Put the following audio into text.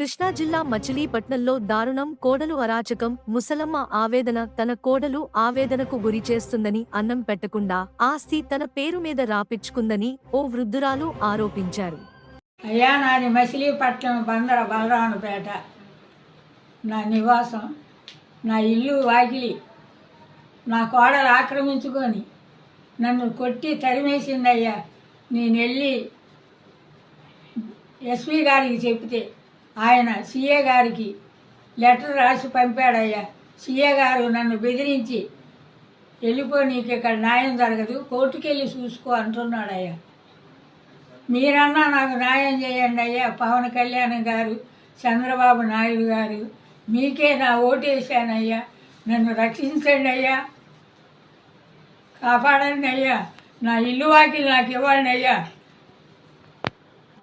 కృష్ణా జిల్లా మచిలీపట్నంలో దారుణం కోడలు అరాచకం ముసలమ్మ ఆవేదన తన కోడలు ఆవేదనకు గురి చేస్తుందని అన్నం పెట్టకుండా ఆస్తి తన పేరు మీద రాపిచ్చుకుందని ఓ వృద్ధురాలు ఆరోపించారు. అయ్యా నాది మచిలీపట్నం బందర బలరానుపేట నా నివాసం నా ఇల్లు వాకిలి. నా కోడలు ఆక్రమించుకొని నన్ను కొట్టి తరిమేసిందయ్యా. నేను వెళ్ళి ఎస్వి గారికి చెప్తే ఆయన సీఏ గారికి లెటర్ రాసి పంపాడయ్యా. సీఏ గారు నన్ను బెదిరించి వెళ్ళిపో నీకు ఇక్కడ న్యాయం జరగదు కోర్టుకెళ్ళి చూసుకో అంటున్నాడయ్యా. మీరన్నా నాకు న్యాయం చేయండి అయ్యా. పవన్ కళ్యాణ్ గారు చంద్రబాబు నాయుడు గారు మీకే నా ఓటు నన్ను రక్షించండి అయ్యా. కాపాడండి అయ్యా. నా ఇల్లు వాకిలు నాకు ఇవ్వండి అయ్యా.